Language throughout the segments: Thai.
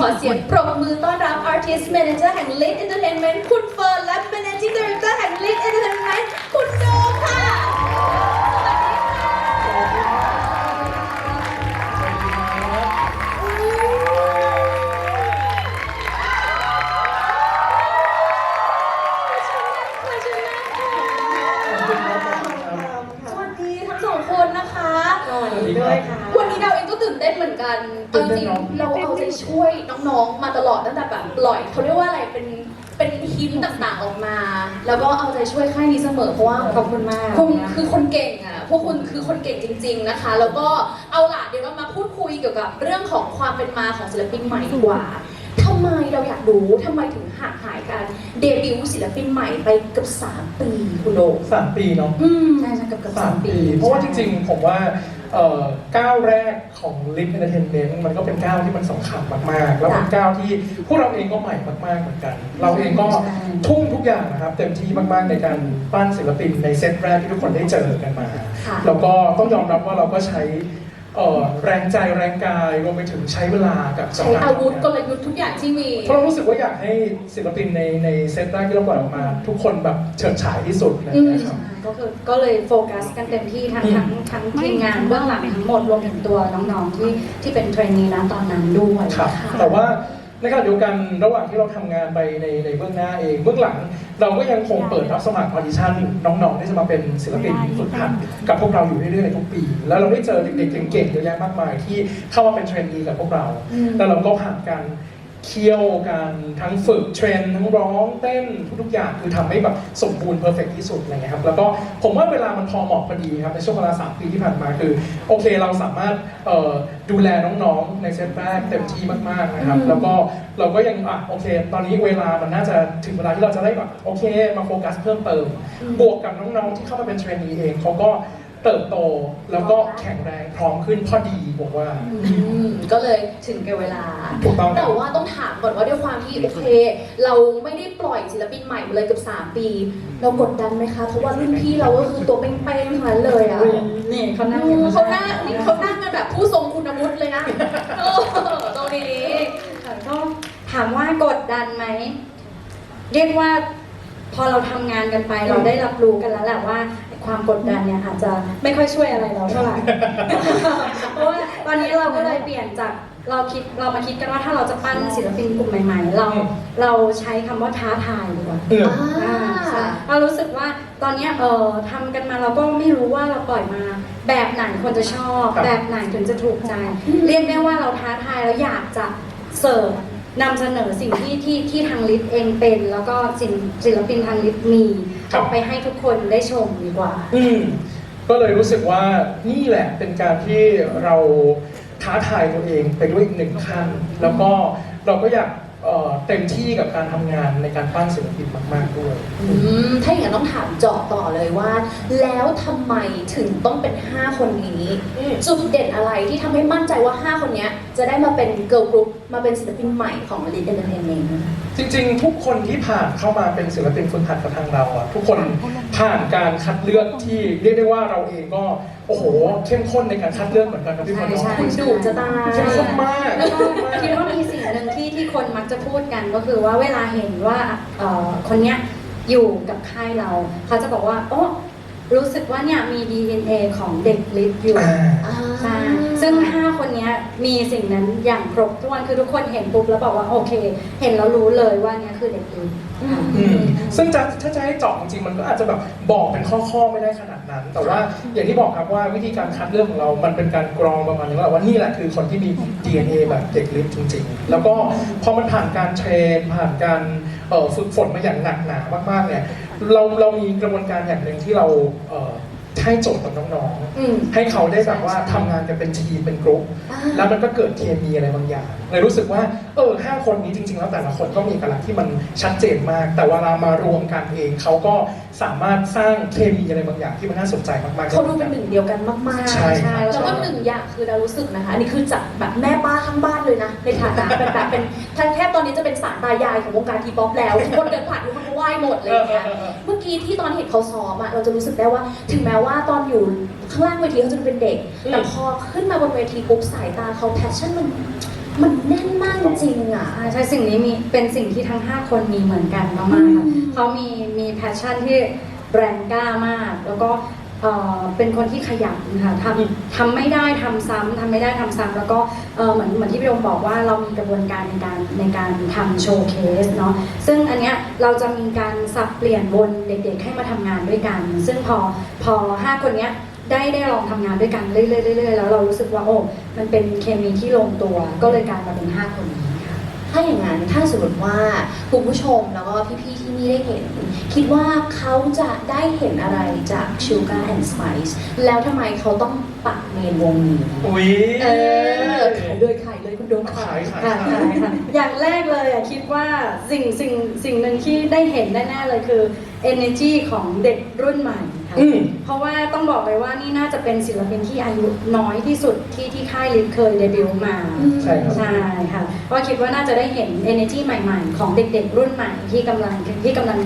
ขอเสียงปรบมือต้อนรับ Artist Manager แห่ง Lit Entertainment คุณเฟิร์นและ Managing Director แห่ง Lit Entertainment คุณโดมค่ะสวัสดีทั้งสองคนนะคะสวัสดีด้วยค่ะ วันนี้เราเองก็ตื่นเต้นเหมือนกันเอาจริงๆเราอ ช่วยน้องๆ มาตลอดตั้งแต่แบบปล่อยเขาเรียกว่าอะไรเป็นเป็นฮินต่างๆออกมา แล้วก็เอาใจช่วยค่ายนี้เสมอเพราะว่าขอบคุณมาก คุณคือคนเก่งอะพวกคุณคือคนเก่งจริง ๆนะคะ แล้วก็เอาล่ะเดี๋ยวเรามาพูดคุยเกี่ยวกับเรื่องของความเป็นมาของศิลปินใหม่ดีกว่าทำไมเราอยากรู้ทำไมถึงห่างหายการเดบิวต์ศิลปินใหม่ไปเกือบสามปีคุณโดมสามปีเนาะ อืมใช่ใช่เกับเกับสาสามมปี ปี เพราะว่าจริงๆ ผมว่าเอ่อ ก้าวแรกของ l i ฟ Entertainment มันก็เป็นก้าวที่มันสำคัญมากๆ แล้วเป็นก้าวที่พวกเราเองก็ใหม่มากๆเหมือนกัน เราเองก็ทุ่มทุกอย่างนะครับ เต็มที่มากๆในการปั้นศิลปินในเซตแรกที่ทุกคนได้เจอกันมาค่ะแล้วก็ต้องยอมรับว่าเราก็ใช้ เอ่อแรงใจแรงกายรวมไปถึงใช้เวลากับกับใช้การอาวุธทำงนกลยุทธ์ทุกอย่างที่มี เพราะเรารู้สึกว่าอยากให้ศิลปินในในเซตแรกที่เราปล่อยออกมา ทุกคนแบบเฉิดฉายที่สุดนะครับ ก็คือก็เลยโฟกัสกันเต็มที่ทั้งอืม ทั้งทั้งทีมงานเบื้องหลังทั้งหมดรวมถึงตัวน้องๆที่ที่เป็นเทรนนีนะตอนนั้นด้วยครับค่ะแต่ว่า ในขณะเดียวกันระหว่างที่เราทำงานไปในในเบื้องหน้าเองเบื้องหลัง เราก็ยังคงเปิดรับสมัครออดิชั่นน้องๆที่จะมาเป็นศิลปินฝึกหัดกับพวกเราอยู่เรื่อยๆในทุกปี แล้วเราได้เจอเด็กๆเก่งๆเยอะแยะมากมายที่เข้ามาเป็นเทรนนีกับพวกเราอืมแล้วเราก็ผ่านการ เคี่ยวการทั้งฝึกเทรนทั้งร้องเต้นทุกๆอย่างคือทำให้แบบสมบูรณ์เพอร์เฟกที่สุดอะไรเงี้ยครับแล้วก็ผมว่าเวลามันพอเหมาะพอดีครับในช่วงเวลาสามปีที่ผ่านมาคือ โอเคเราสามารถเอ่อดูแลน้องๆในเซตแรกเต็มที่มากๆนะครับอืมแล้วก็เราก็ยังอะโอเค ตอนนี้เวลามันน่าจะถึงเวลาที่เราจะได้แบบโอเค มาโฟกัสเพิ่มเติม บวกกับน้องๆที่เข้ามาเป็นเทรนนีเองเขาก็ เติบโตแล้วก็แข็งแรงพร้อมขึ้นพอดีผมว่า อืมก็เลยถึงแก่เวลา ถูกต้องคแต่รับว่าต้องถามก่อนว่าด้วยความที่โอเค เราไม่ได้ปล่อยศิลปินใหม่มาเลยเกือบ3 ปี เรากดดันไหมคะ เพราะว่ารุ่นพี่เราก็คือตัวเป้งๆทั้งนั้นเลยอะนี่เขานั่งอืมเขานั่งนี่เขานั่งกันแบบผู้ทรงคุณวุฒิเลยนะโอ้ตรงนี้ค่ะก็ถามว่ากดดันไหม เรียกว่าพอเราทำงานกันไปเราได้รับรู้กันแล้วแหละว่า ความกดดันเนี่ยอาจจะไม่ค่อยช่วยอะไรเราเท่าไหร่ เพราะว่าตอนนี้เราก็เลยเปลี่ยนจากเราคิดเรามาคิดกันว่าถ้าเราจะปั้นศิลปินกลุ่มใหม่ ๆ เราเราใช้คำว่าท้าทายดีกว่าเออ อ่าใช่เรารู้สึกว่าตอนเนี้ยเออทำกันมาเราก็ไม่รู้ว่าเราปล่อยมา แบบไหนคนจะชอบ ครับ แบบไหนถึงจะถูกใจ เรียกได้ว่าเราท้าทายแล้วอยากจะเสิร์ฟ นำเสนอสิ่งที่ที่ที่ทางลิศเองเป็น แล้วก็ศิลศิลปินทางลิศมีออกไปให้ทุกคนได้ชมดีกว่า อืมก็เลยรู้สึกว่านี่แหละเป็นการที่เราท้าทายตัวเองไปด้วยอีกหนึ่งขั้นแล้วก็เราก็อยาก เอ่อเต็มที่กับการทำงานในการปั้นศิลปินมาก ๆ ด้วย อืมถ้าอย่างนั้นต้องถามเจาะต่อเลยว่า แล้วทำไมถึงต้องเป็น 5 คนนี้ อืม จุดเด่นอะไรที่ทำให้มั่นใจว่า 5 คนเนี้ย จะได้มาเป็นเกิร์ลกรุ๊ปมาเป็นศิลปินใหม่ของ Elite Entertainment จริง ๆ ทุกคนที่ผ่านเข้ามาเป็นศิลปินฝึกหัดกับทางเราอะทุกคนผ่านการคัดเลือกที่เรียกได้ว่าเราเองก็โอ้โหเข้มข้นในการคัดเลือกเหมือนกันครับพี่พลใช่คุณดุจะตายเข้มข้นมากแล้วก็คิดว่ามีสิ่งหนึ่ง ที่ที่คนมักจะพูดกันก็คือว่าเวลาเห็นว่าเอ่อคนเนี้ยอยู่กับค่ายเรา เขาจะบอกว่า โอ้รู้สึกว่าเนี่ยมี DNA ของเด็กลิฟอยู่อ่าอ่าใช่ ซึ่ง 5 คนนี้มีสิ่งนั้นอย่างครบถ้วนคือทุกคนเห็นปุ๊บแล้วบอกว่าโอเค เห็นแล้วรู้เลยว่าเนี่ยคือเด็กลิฟอืมซึ่งจะถ้าจะให้เจาะจริงๆมันก็อาจจะแบบบอกเป็นข้อๆไม่ได้ขนาดนั้น แต่ว่าอย่างที่บอกครับว่าวิธีการคัดเลือกของเรา มันเป็นการกรองประมาณนึงแล้วว่านี่แหละคือคนที่มี DNA แบบเด็กลิฟจริง ๆ แล้วก็พอมันผ่านการเทรนผ่านการฝึกฝนมาอย่างหนักหนามากๆเนี่ยเราเรามีกระบวนการอย่างหนึ่งที่เรา ให้โจทย์กับน้องอืม ๆ ให้เขาได้แบบว่าทำงานกันเป็นทีมเป็นกลุ่มอ่า แล้วมันก็เกิดเคมีอะไรบางอย่างเลยรู้สึกว่าเออห้าคนนี้จริง ๆ แล้วแต่ละคนก็มีเอกลักษณ์ที่มันชัดเจนมาก แต่เวลามารวมกันเองเขาก็สามารถสร้างเคมีอะไรบางอย่างที่มันน่าสนใจมากๆ เขาดูเป็นหนึ่งเดียวกันมากๆใช่ครับแล้วก็หนึ่งอย่างคือเรารู้สึกนะคะอันนี้คือจากแบบแม่ป้าข้างบ้านเลยนะ ในฐานะเป็นแบบเป็นแทบตอนนี้จะเป็นสารตายายของวงการทีป๊อปแล้วทุกคนเดินผ่านทุกคนก็ ไหว้หมดเลยอย่างเงี้ยเมื่อกี้ที่ตอนเห็นเขาซ้อมอะเราจะรู้สึกได้ว่า ถึงแม้ว่าตอนอยู่ข้างล่างเวทีเขาจะเป็นเด็กอืมแต่พอขึ้นมาบนเวทีปุ๊บสายตาเขาแพชชั่นมันมันแน่นมากจริงๆอะใช่ใช่สิ่งนี้มีเป็นสิ่งที่ทั้ง 5 คนมีเหมือนกันมากๆค่ะอืมเขามีมีแพชชั่นที่แรงกล้ามาก แล้วก็ เอ่อเป็นคนที่ขยันค่ะทำทำไม่ได้ทำซ้ำทำไม่ได้ทำซ้ำแล้วก็เอ่อเหมือนเหมือนที่พี่โดมบอกว่าเรามีกระบวนการในการในการทำโชว์เคสเนาะซึ่งอันเนี้ยเราจะมีการสับเปลี่ยนวนเด็กๆให้มาทำงานด้วยกัน ซึ่งพอพอห้าคนเนี้ยได้ได้ลองทำงานด้วยกันเรื่อยๆเรื่อยๆแล้วเรารู้สึกว่าโอ้มันเป็นเคมีที่ลงตัวก็เลยกลายมาเป็นห้าคนนี้ค่ะ ถ้าอย่างนั้นถ้าสมมติว่าคุณผู้ชมแล้วก็พี่ๆที่นี่ได้เห็น คิดว่าเขาจะได้เห็นอะไรจาก Sugar and Spice แล้วทำไมเขาต้องปักเมนวงนี้อุ้ย เออขายเลยขายเลยคุณโดมขายขายค่ะขายใช่ค่ะอย่างแรกเลยอะคิดว่าสิ่งสิ่งสิ่งหนึ่งที่ได้เห็นแน่ๆเลยคือ energy ของเด็กรุ่นใหม่ ค่ะ อืม เพราะว่าต้องบอกเลยว่านี่น่าจะเป็นศิลปินที่อายุน้อยที่สุดที่ที่ค่ายลิฟเคยเดบิวต์มา ใช่ครับ ใช่ค่ะก็คิดว่าน่าจะได้เห็น energy ใหม่ ๆ ของเด็กๆ รุ่นใหม่ที่กำลังที่กำลัง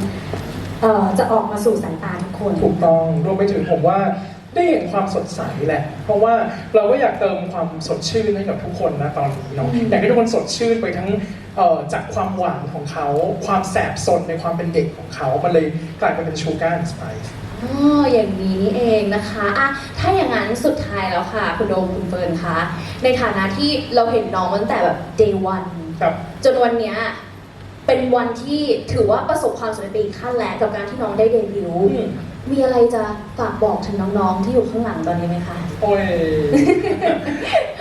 เอ่อจะออกมาสู่สายตาทุกคน ถูกต้องรวมไปถึงผมว่าได้เห็นความสดใสแหละ เพราะว่าเราก็อยากเติมความสดชื่นให้กับทุกคนนะตอนนี้เนาะอืม อยากให้ทุกคนสดชื่นไปทั้งเอ่อจากความหวานของเขา ความแสบสนในความเป็นเด็กของเขามันเลยกลายมาเป็นชูการ์สไปซ์ อ๋ออย่างนี้นี่เองนะคะอะถ้าอย่างนั้นสุดท้ายแล้วค่ะ คุณโดมคุณเฟิร์นคะในฐานะที่เราเห็นน้องตั้งแต่แบบ day one ครับ จนวันเนี้ยเป็นวันที่ถือว่าประสบความสำเร็จไปอีกขั้นแล้วกับการที่น้องได้เดบิวต์อืม มีอะไรจะฝากบอกถึงน้องๆที่อยู่ข้างหลังตอนนี้ไหมคะ โอ้ย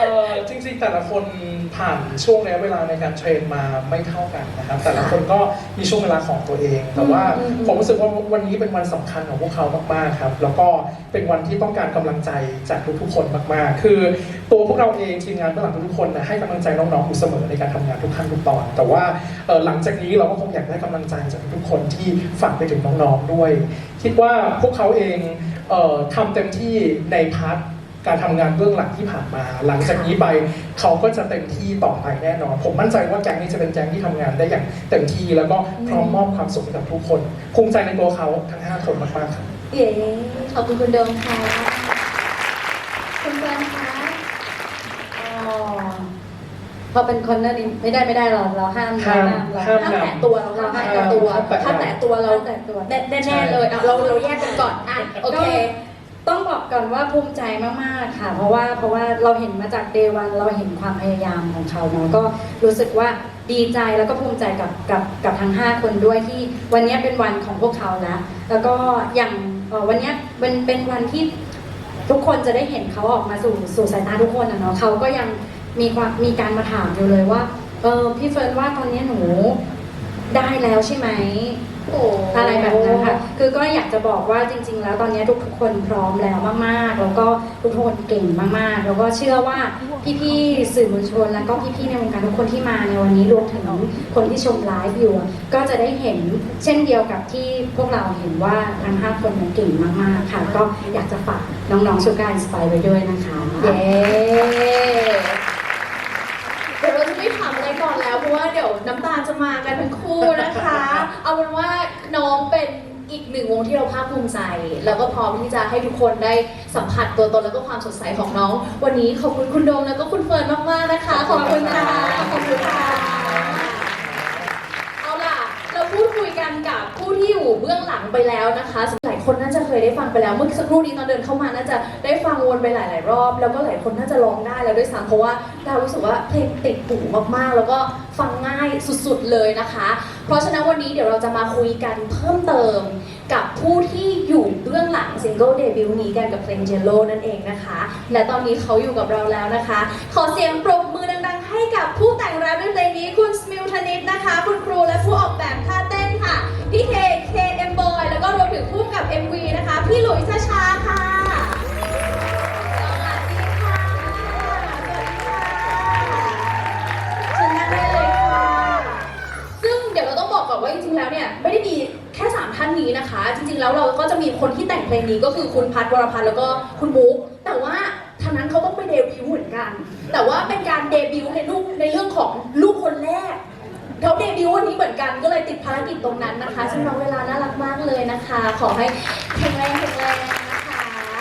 เอ่อจริงๆแต่ละคนผ่านช่วงระยะเวลาในการเทรนมาไม่เท่ากันนะครับ แต่ละคนก็มีช่วงเวลาของตัวเอง แต่ว่าอืมอืม ผมรู้สึกว่าวันนี้เป็นวันสำคัญของพวกเขามากๆครับ แล้วก็เป็นวันที่ต้องการกำลังใจจากทุกๆคนมากๆ คือ ตัวพวกเราเองทีมงานเบื้องหลังทุกๆคนนะให้กำลังใจน้องๆอยู่เสมอในการทำงานทุกขั้นทุกตอน แต่ว่าเอ่อหลังจากนี้เราก็คงอยากได้กำลังใจจากทุกคนที่ฝากไปถึงน้องๆด้วย คิดว่าพวกเขาเองเอ่อทำเต็มที่ในพาร์ท การทำงานเบื้องหลังที่ผ่านมา หลังจากนี้ไปเขาก็จะเต็มที่ต่อไปแน่นอน ผมมั่นใจว่าแก๊งนี้จะเป็นแก๊งที่ทำงานได้อย่างเต็มที่แล้วก็พร้อมมอบความสุขให้กับทุกคนภูมิใจในตัวเขาทั้ง5คนมากๆครับเย้ขอบคุณคุณโดมค่ะคุณเฟิร์นคะอ๋อพอเป็นคนนั่นนี่ไม่ได้ไม่ได้เราเราห้ามห้ามเราห้ามถ้าแตะตัวเราถ้าแตะตัวห้าถ้ามแตะแตะตัวเราแต่ตัวแน่แน่ๆเลยอะเราเราแยกกันก่อนอะโอเค ต้องบอกก่อนว่าภูมิใจมากๆค่ะ เพราะว่าเพราะว่าเราเห็นมาจากเดวันเราเห็นความพยายามของเขาเนาะก็รู้สึกว่าดีใจแล้วก็ภูมิใจกับกับกับทั้ง 5 คนด้วยที่วันนี้เป็นวันของพวกเขาแล้วแล้วก็อย่างวันนี้เป็นเป็นวันที่ทุกคนจะได้เห็นเขาออกมาสู่สู่สายตาทุกคนนะเนาะเขาก็ยังมีความมีการมาถามอยู่เลยว่าเออพี่เฟิร์นว่าตอนนี้หนูได้แล้วใช่ไหม อ้อะไรแบบนั้นค่ะ คือก็อยากจะบอกว่าจริง ๆ แล้วตอนนี้ทุกๆคนพร้อมแล้วมากๆ แล้วก็ทุกคนเก่งมากๆ แล้วก็เชื่อว่าพี่ๆสื่อมวลชน แล้วก็พี่ๆในวงการทุกคนที่มาในวันนี้รวมถึงคนที่ชมไลฟ์อยู่ ก็จะได้เห็นเช่นเดียวกับที่พวกเราเห็นว่าทั้ง5คนนั้นเก่งมากๆค่ะ ก็อยากจะฝากน้องๆชูการสไปไว้ด้วยนะคะเย้เดี๋ยวเราจะไม่ถามอะไรก่อนแล้วเพราะว่าเดี๋ยวน้ำตาจะมากันทั้งคู่นะคะ เอาเป็นว่าน้องเป็นอีก หนึ่งวงที่เราภาคภูมิใจ แล้วก็พร้อมที่จะให้ทุกคนได้สัมผัสตัวตนแล้วก็ความสดใสของน้อง วันนี้ขอบคุณคุณโดมแล้วก็คุณเฟิร์นมากๆนะคะ ขอบคุณค่ะขอบคุณค่ะเอาล่ะเราพูดคุยกันกับผู้ที่อยู่เบื้องหลังไปแล้วนะคะหลายคนน่าจะเคยได้ฟังไปแล้วเมื่อสักครู่นี้ตอนเดินเข้ามาน่าจะได้ฟังวนไปหลาย ๆ รอบ แล้วก็หลายคนน่าจะร้องได้แล้วด้วยซ้ำเพราะว่าเรารู้สึกว่าเพลงติดหูมากๆ แล้วก็ฟัง สุดๆเลยนะคะ เพราะฉะนั้นวันนี้เดี๋ยวเราจะมาคุยกันเพิ่มเติมกับผู้ที่อยู่เบื้องหลังซิงเกิลเดบิวต์นี้กันกับเพลงเจโ o นั่นเองนะคะ และตอนนี้เขาอยู่กับเราแล้วนะคะ ขอเสียงปรบมือดังๆให้กับผู้แต่งแรปในเพลงนี้คุณสมิลธนิตนะคะ คุณครูและผู้ออกแบบท่าเต้นค่ะ พี่เคเคเอ็มบอยแล้วก็รวมถึงผู้กับ MV นะคะ พี่หลุยส์ชาชาค่ะ นี้นะคะ จริงๆแล้วเราก็จะมีคนที่แต่งเพลงนี้ก็คือคุณพัทวรพันธ์แล้วก็คุณบุ๊กแต่ว่าทางนั้นเขาต้องไปเดบิวต์เหมือนกัน แต่ว่าเป็นการเดบิวต์ในลูกในเรื่องของลูกคนแรกเขาเดบิวต์วันนี้เหมือนกันก็เลยติดภารกิจตรงนั้นนะคะซึ่งน้องเวลาน่ารักมากเลยนะคะ ขอให้แข็งแรงแข็งแรงนะค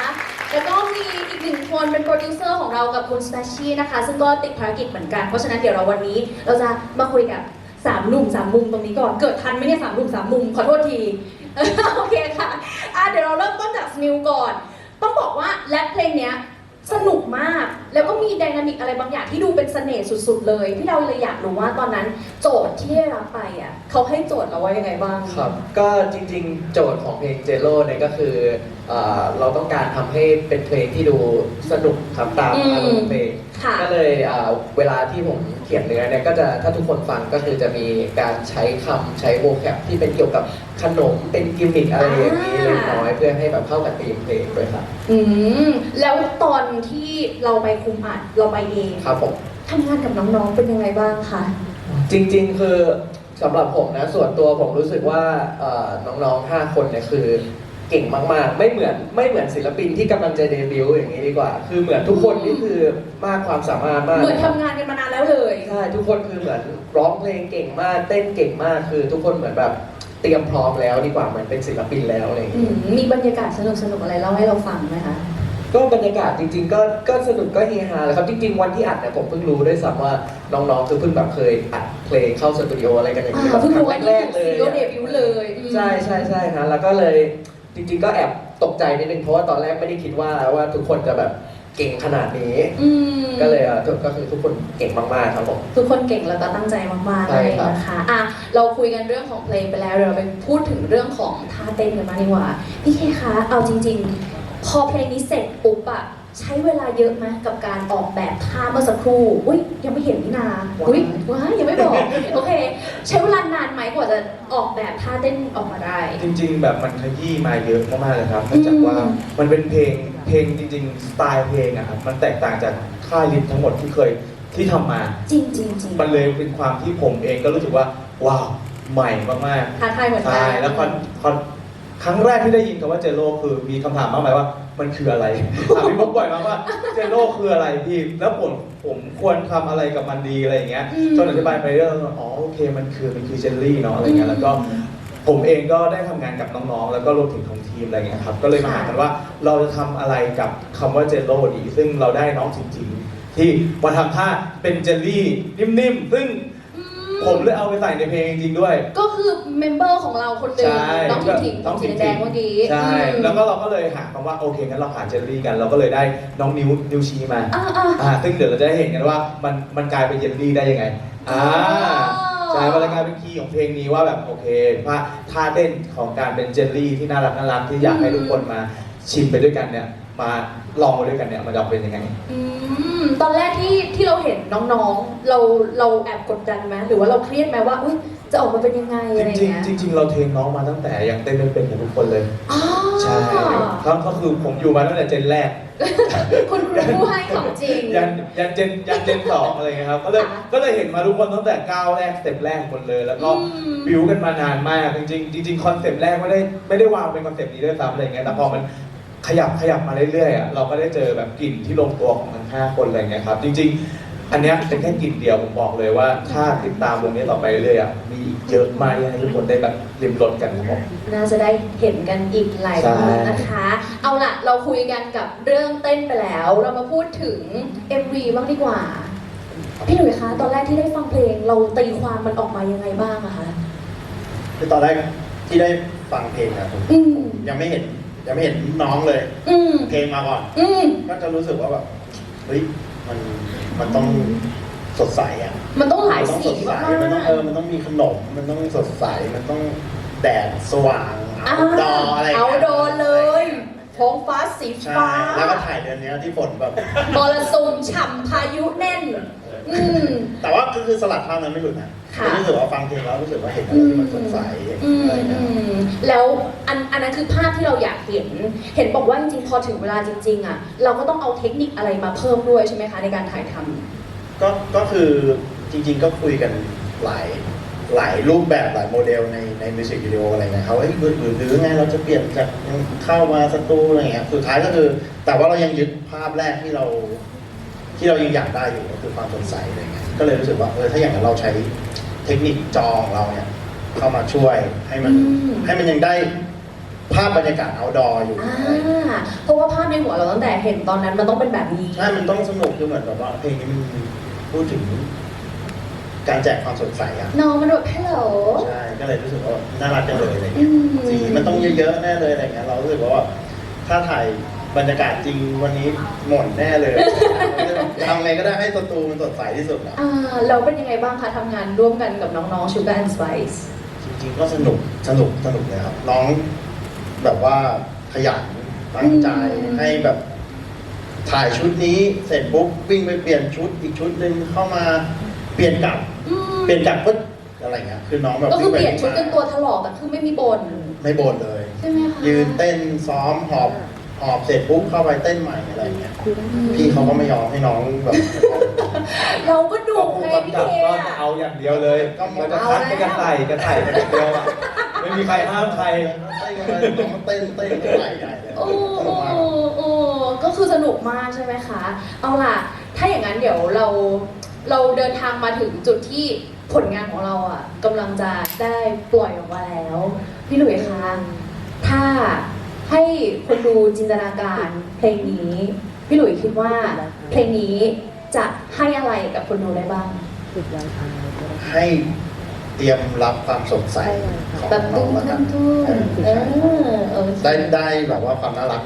ะแล้วก็มีอีกหนึ่งคนเป็นโปรดิวเซอร์ของเรากับคุณสเปชี่นะคะ ซึ่งก็ติดภารกิจเหมือนกันเพราะฉะนั้นเดี๋ยวเราวันนี้เราจะมาคุยกับสามหนุ่มสามมุมตรงนี้ก่อนเกิดทันไหมเนี่ยสามหนุ่มสามมุมขอโทษที โอเคค่ะอะ เดี๋ยวเราเริ่มต้นจากสนิวก่อน ต้องบอกว่าแรปเพลงเนี้ยสนุกมาก แล้วก็มีไดนามิกอะไรบางอย่างที่ดูเป็นเสน่ห์สุดๆ เลย ที่เราเลยอยากรู้ว่าตอนนั้นโจทย์ที่ได้รับไปอะเขาให้โจทย์เราไว้ยังไงบ้าง ครับ ก็จริงๆ โจทย์ของเพลงเจโร่เนี่ยก็คือเอ่อเราต้องการทำให้เป็นเพลงที่ดูสนุกครับตามอืมอารมณ์เพลง ค่ะก็เลยเอ่อเวลาที่ผมเขียนเนื้อเนี่ยก็จะถ้าทุกคนฟังก็คือจะมีการใช้คำใช้โวแคปที่เป็นเกี่ยวกับขนมเป็นกิมมิคอะไรอย่างนี้เล็กน้อยเพื่อให้แบบเข้ากับธีมเพลงด้วยครับอืมแล้วตอนที่เราไปคุมอัดเราไปเองครับผม ทำงานกับน้องๆเป็นยังไงบ้างคะ จริงๆ คือสำหรับผมนะส่วนตัวผมรู้สึกว่าเอ่อน้องๆ 5 คนเนี่ยคือ เก่งมากๆ ไม่เหมือนไม่เหมือนศิลปินที่กำลังจะเดบิวต์อย่างนี้ดีกว่า คือเหมือนทุกคนนี่คือมากความสามารถมากเหมือนทำงานกันมานานแล้วเลยใช่ทุกคนคือเหมือนร้องเพลงเก่งมากเต้นเก่งมากคือทุกคนเหมือนแบบเตรียมพร้อมแล้วดีกว่าเหมือนเป็นศิลปินแล้วอะไรอย่างอืนี้ มมีบรรยากาศสนุกสนุกๆอะไรเล่าให้เราฟังไหมคะ ก็บรรยากาศจริง ๆ ก็ก็สนุกก็เฮฮาเลยครับจริง ๆ วันที่อัดเนี่ยผมเพิ่งรู้ด้วยซ้ำว่าน้องๆคือเพิ่งแบบเคยอัดเพลงเข้าสตูดิโออะไรกันอย่างนี้อ่าแบบเพิ่งครู้รั้ว่างแรนี่กๆคืเลอยซิงเกิลเดบิวต์เลยอืม ใช่ใช่ใช่ฮะแล้วก็เลย จริงๆก็แอบตกใจนิดนึงเพราะว่าตอนแรกไม่ได้คิดว่าว่าทุกคนจะแบบเก่งขนาดนี้ อืมก็เลยอะก็คือทุกคนเก่งมากๆครับผม ทุกคนเก่งแล้วก็ตั้งใจมากๆใช่เลยครับ นะคะอะเราคุยกันเรื่องของเพลงไปแล้วเดี๋ยวเราไปพูดถึงเรื่องของท่าเต้นกันมางดีกว่าพี่เคคะเอาจริง ๆ พอเพลงนี้เสร็จปุ๊บอะ ใช้เวลาเยอะไหมกับการออกแบบท่าเมื่อสักครู่อุ้ยยังไม่เห็นนี่นาอุ้ยว้ายยังไม่บอกโอเค ใช้เวลานานไหมกว่าจะออกแบบท่าเต้นออกมาได้ จริง ๆ แบบมันขยี้มาเยอะมากๆเลยครับเนื่องจากว่าอืมมันเป็นเพลงเพลงจริง ๆ สไตล์เพลงอะครับมันแตกต่างจากค่ายลิฟทั้งหมดที่เคยที่ทำมา จริงจริงจริงมันเลยเป็นความที่ผมเองก็รู้สึกว่าว้าวใหม่มากท้าทายเหมือนๆกัใช่แล้วคอน ครั้งแรกที่ได้ยินคำว่าเจโร่คือมีคำถามมากมายว่า มันคืออะไรถามพี่บุ๊กบ่อยมากว่าเจโร่คืออะไรพี่แล้วผมผมควรทำอะไรกับมันดีอะไรอย่างเงี้ยอืม จนอธิบายไปเรื่อยๆอ๋อโอเคมันคือมันคือเจลลี่เนาะอะไรเงี้ยแล้วก็ผมเองก็ได้ทำงานกับน้องๆ แล้วก็รวมถึงของทีมอะไรเงี้ยครับก็เลยมาหากันว่าเราจะทำอะไรกับคำว่าเจลโล่ดี ซึ่งเราได้น้องจริงๆ ที่มาทำท่าเป็นเจลลี่นิ่มๆ ซึ่ง ผมเลยเอาไปใส่ในเพลงจริงๆด้วย ก็คือเมมเบอร์ของเราคนหนึ่งใช่น้องถิ่นถิ่นน้องสีถิ่นแดงเมื่อกี้ใช่อืม แล้วก็เราก็เลยหาคำว่าโอเคงั้นเราหาเจลลี่กัน เราก็เลยได้น้องนิ้วนิ้วชี้มาอ่าอ่า อ่าซึ่งเดี๋ยวเราจะได้เห็นกันว่ามันมันกลายเป็นเจลลี่ได้ยังไงอ่าใช่มันเลยกลายเป็นคีย์ของเพลงนี้ว่าแบบโอเคว่าท่าเต้นของการเป็นเจลลี่ที่น่ารักน่ารักที่อยากให้ทุกคนมาชิมไปด้วยกันเนี่ย มาลองมาด้วยกันเนี่ยมันจะเป็นยังไง อืมตอนแรกที่ที่เราเห็นน้องๆ เราเราแอบกดดันไหมหรือว่าเราเครียดไหมว่าอุ๊ยจะออกมาเป็นยังไงจอะไรริงเงี้ยๆจริง ๆ เราเทรนน้องมาตั้งแต่ยังเต้นไม่เป็นกันทุกคนเลย อ๋อใช่ครับก็คือผมอยู่มาตั้งแต่เจนแรก คุณครูผู้ให้ของจริง ยันยันเจนยันเจนสองอะไรเงี้ยครับก็เลยค่ะก็เลยเห็นมาทุกคนตั้งแต่ก้าวแรกสเต็ปแรกหมดเลย แล้วก็อืม บิวกันมานานมากจริงๆจริงๆคอนเซปต์แรกไม่ได้ไม่ได้วางเป็นคอนเซปต์นี้ด้วยซ้ำอะไรเงี้ยแต่พอมัน ขยับขยับมาเรื่อยๆอะเราก็ได้เจอแบบกลิ่นที่ลงตัวของทั้งห้าคนอะไรเงี้ยครับ จริง ๆ อันเนี้ยเป็นแค่กลิ่นเดียวผมบอกเลยว่า ถ้าติดตามวงนี้ต่อไปเรื่อยๆอะมีอีกเยอะมากที่ให้ทุกคนได้แบบริมรสกันครับผม น่าจะได้เห็นกันอีกหลายใช่คนนะคะ เอาล่ะ เราคุยกันกับเรื่องเต้นไปแล้ว เรามาพูดถึง MV บ้างดีกว่า พี่หนุ่ยคะ ตอนแรกที่ได้ฟังเพลง เราตีความมันออกมายังไงบ้างอะคะ คือตอนแรกที่ได้ฟังเพลงอะผมอืม ยังไม่เห็น ยังไม่เห็นน้องเลย อืมเพลงมาก่อน อืมก็จะรู้สึกว่าแบบเฮ้ยมันมันต้องสดใสอะมันต้องหลายมัต้องสีสดใสมากมันต้องเออมันต้องมีขนม มันต้องสดใสมันต้องแดดสว่างๆเอาดออะไรย่งเอางี้ยโดนเลยท้องฟ้าสีใช่ฟ้าแล้วก็ถ่ายเดือนเนี้ยที่ฝนแบบ มรสุมฉ่ำพายุแน่น อืม แต่ว่าคือคือสลัดภาพนั้นไม่หลุดนะค่ะ รู้สึกว่าฟังเพลงแล้วรู้สึกว่าเห็นอะไรที่มันสดใสเห็นอืมอะไรเงี้ยอืมแล้วอันอันนั้นคือภาพที่เราอยากเห็น เห็นบอกว่าจริงๆพอถึงเวลาจริงๆอะเราก็ต้องเอาเทคนิคอะไรมาเพิ่มด้วยใช่ไหมคะในการถ่ายทำ ก็ ก็คือจริงๆ ก็คุยกันหลาย หลายรูปแบบหลายโมเดลในในมิวสิกวิดีโออะไรเงี้ยเขาเอ้ยหรือหรือหรือไงเราจะเปลี่ยนจากเข้ามาสตูอะไรเงี้ย สุดท้ายก็คือ แต่ว่าเรายังยึดภาพแรกที่เรา ที่เรายังอยากได้อยู่ก็คือความสดใสอะไรเงี้ยก็เลยรู้สึกว่าเออถ้าอย่างนั้นเราใช้เทคนิคจอของเราเนี่ยเข้ามาช่วยให้มันอืม ให้มันยังได้ภาพบรรยากาศ outdoor อยู่อ่าอะไรอย่างเงี้ยเพราะว่าภาพในหัวเราตั้งแต่เห็นตอนนั้นมันต้องเป็นแบบนี้ ใช่มันต้องสนุกคือเหมือนแบบว่าเพลงนี้มันพูดถึง การแจกความสดใสอะ น้องมันแบบฮัลโหล ใช่ ก็เลยรู้สึกว่าน่ารักจังเลยอะไรอืเงี้ยมสีมันต้องเยอะๆแน่เลยอะไรเงี้ยเรารู้สึกว่า ถ้าถ่าย บรรยากาศจริงวันนี้หม่นแน่เลยทำไงก็ได้ให้สตูมันสดใสที่สุดนะอ่าเราเป็นยังไงบ้างคะทำงานร่วมกันกับน้องๆ Sugar and Spice จริงๆก็สนุกสนุกสนุกเลยครับ น้องแบบว่าขยันตั้งใจอืมให้แบบถ่ายชุดนี้เสร็จปุ๊บวิ่งไปเปลี่ยนชุดอีกชุดหนึ่งเข้ามาเปลี่ยนกลับอืมเปลี่ยนกลับปุ๊บอะไรเงี้ยคือน้องแบบก็คือวิ่งเปลี่ยนชุดวิ่งกันมาตัวถลอกแต่คือไม่มีบนไม่บ่นเลย ใช่ไหมคะยืนเต้นซ้อมหอบ หอบเสร็จปุ๊บเข้าไปเต้นใหม่อะไรเงี้ยพี่เขาก็ไม่ยอมให้น้องแบบเราก็ดูก็ผู้ไงพี่กำกับเคก็อะจะเอาอย่างเดียวเลยมันจะคัดไปกระใส่กระใส่กันอย่างเดียวอะไม่มีใครห้ามใครเต้นกันไปน้องเต้นเต้นกันใหญ่ใหญ่เลยโอ้สนุกมากโอ้โอ้ก็คือสนุกมากใช่ไหมคะ เอาล่ะ ถ้าอย่างนั้นเดี๋ยวเราเราเดินทางมาถึงจุดที่ผลงานของเราอะกำลังจะได้ปล่อยออกมาแล้ว พี่หลุยส์คะถ้า ให้คนดูจินตนาการเพลงนี้ พี่หลุยส์คิดว่าเพลงนี้จะให้อะไรกับคนดูได้บ้าง ให้เตรียมรับความสดใสของแบบน้ตุ้องมๆแล้วกัตุ้นมตุ้มเออเออได้ได้แบบว่าความน่ารัก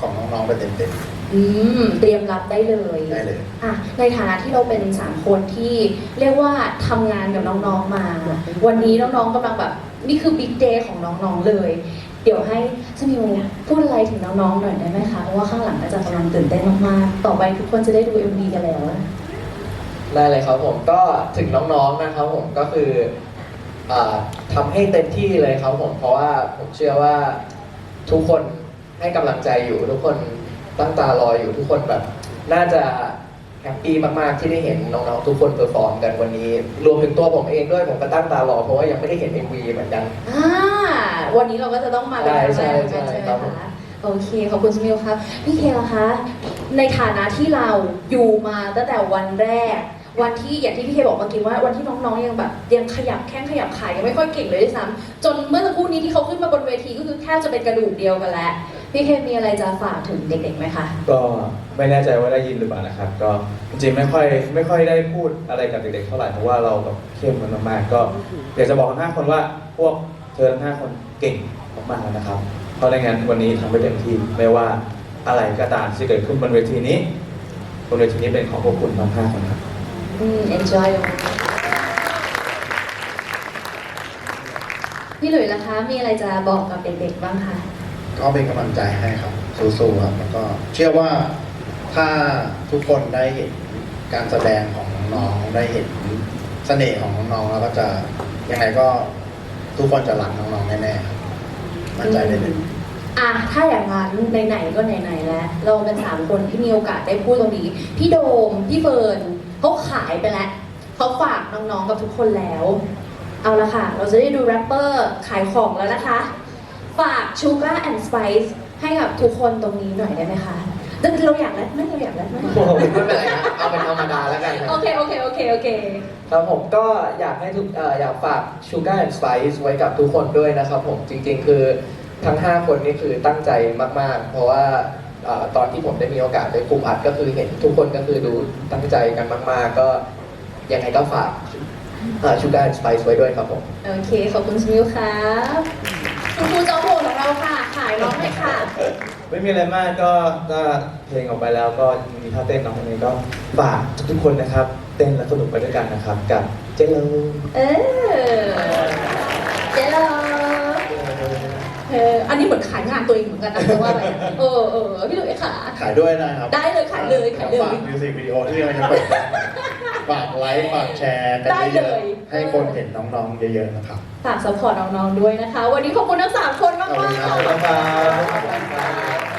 ของน้องๆไปเต็ม อืมเตรียมรับได้เลยๆได้เลย อะในฐานะที่เราเป็นสามคนที่เรียกว่าทำงานกับน้องๆมา วันนี้น้องๆกำลังแบบ นี่คือบิ๊กเดย์ของน้องๆเลย เดี๋ยวให้สมิวพูดอะไรถึงน้องๆหน่อยได้ไหมคะเพราะว่าข้างหลังก็จะกำลังตื่นเต้นมากๆ ต่อไปทุกคนจะได้ดู MV กันแล้วได้เลยครับผมก็ถึงน้องๆนะครับผมก็คืออ่าทำให้เต็มที่เลยครับผมเพราะว่าผมเชื่อว่าทุกคนให้กำลังใจอยู่ทุกคนตั้งตารออยู่ทุกคนแบบ น่าจะแฮปปี้มากๆที่ได้เห็นน้องๆทุกคนเปอร์ฟอร์มกันวันนี้ รวมถึงตัวผมเองด้วยผมก็ตั้งตารอเพราะว่ายังไม่ได้เห็น MV เหมือนกัน อ่า วันนี้เราก็จะต้องมาเป็นครั้งแรกเหมือนกันใช่ใช่ไหมครับผมคะโอเคขอบคุณสมิวครับพี่เคล่ะคะในฐานะที่เราอยู่มาตั้งแต่วันแรก วันที่อย่างที่พี่เคบอกเมื่อกี้ว่าวันที่น้องๆยังแบบยังขยับแข้งขยับขายังไม่ค่อยเก่งเลยด้วยซ้ำจนเมื่อสักครู่นี้ที่เขาขึ้นมาบนเวทีก็คือแทบจะเป็นกระดูกเดียวกันแล้วพี่เคมีอะไรจะฝากถึงเด็กๆไหมคะก็ไม่แน่ใจว่าได้ยินหรือเปล่านะครับ ก็จริงๆไม่ค่อยไม่ค่อยได้พูดอะไรกับเด็กๆเท่าไหร่เพราะว่าเราแบบเข้มกันมากๆก็อยากจะบอกทั้งห้าคนว่าพวกเธอทั้งห้าคน เก่งมากๆแล้วนะครับ เพราะในงานวันนี้ทำไปเต็มที่ไม่ว่าอะไรก็ตามที่เกิดขึ้นบนเวทีนี้บนเวทีนี้เป็นของพวกคุณทั้งห้าคนครับอืม enjoy พี่หลุยส์ล่ะคะ มีอะไรจะบอกกับเด็กๆบ้างคะ ก็เป็นกำลังใจให้ครับ สู้ๆครับแล้วก็เชื่อว่าถ้าทุกคนได้เห็นการแสดงของน้องๆได้เห็นเสน่ห์ของน้องๆแล้วก็จะยังไงก็ ทุกคนจะรักน้องๆแน่ๆครับมั่นใจได้เลยอะถ้าอย่างนั้นไหนๆก็ไหนๆแล้ว เราเป็นสามคนที่มีโอกาสได้พูดตรงนี้ พี่โดม พี่เฟิร์นเขาขายไปแล้วเขาฝากน้องๆกับทุกคนแล้ว เอาละค่ะ เราจะได้ดูแรปเปอร์ขายของแล้วนะคะ ฝาก Sugar and Spice ให้กับทุกคนตรงนี้หน่อยได้ไหมคะแต่เราอยากแรปไหมเราอยากแรปไหมไม่เป็นไรนะ เอาเป็นธรรมดาแล้วกันนะโอเค โอเค โอเค โอเค ครับผมก็อยากให้ทุกเอ่ออยากฝาก Sugar and Spice ไว้กับทุกคนด้วยนะครับผมจริง ๆ คือทั้ง 5 คนนี่คือตั้งใจมาก ๆ เพราะว่าเอ่อตอนที่ผมได้มีโอกาสได้คุมอัดก็คือเห็นทุกคนก็คือดูตั้งใจกันมาก ๆ ก็ยังไงก็ฝากเอ่อ Sugar and Spice ไว้ด้วยครับผม โอเค ขอบคุณสมิวครับ คุณครูจอมโหดของเราค่ะขายน้องเลยค่ะ ไม่มีอะไรมากก็ก็เพลงออกไปแล้วก็มีท่าเต้นน้องคนนี้ก็ฝากทุกๆคนนะครับ เต้นและสนุกไปด้วยกันนะครับ กับเจลเออเจ๊ลอเอออันนี้เหมือนขายงานตัวเองเหมือนกันนะเพราะว่าอะไรอะเออเออพี่หลุยส์ค่ะ ขายด้วยนะครับได้เลยขายเลยขายเลยฝากมิวสิกวิดีโอที่กำลังจะเปิด ฝากไลค์ฝากแชร์กันได้เยเลอะยๆให้คนเห็นน้องๆเยอะๆนะครับฝากสปอร์ตน้องๆด้วยนะคะ วันนี้ขอบคุณทั้งสามคนมากขอบคุณๆครัค่ะบบ๊ายบาย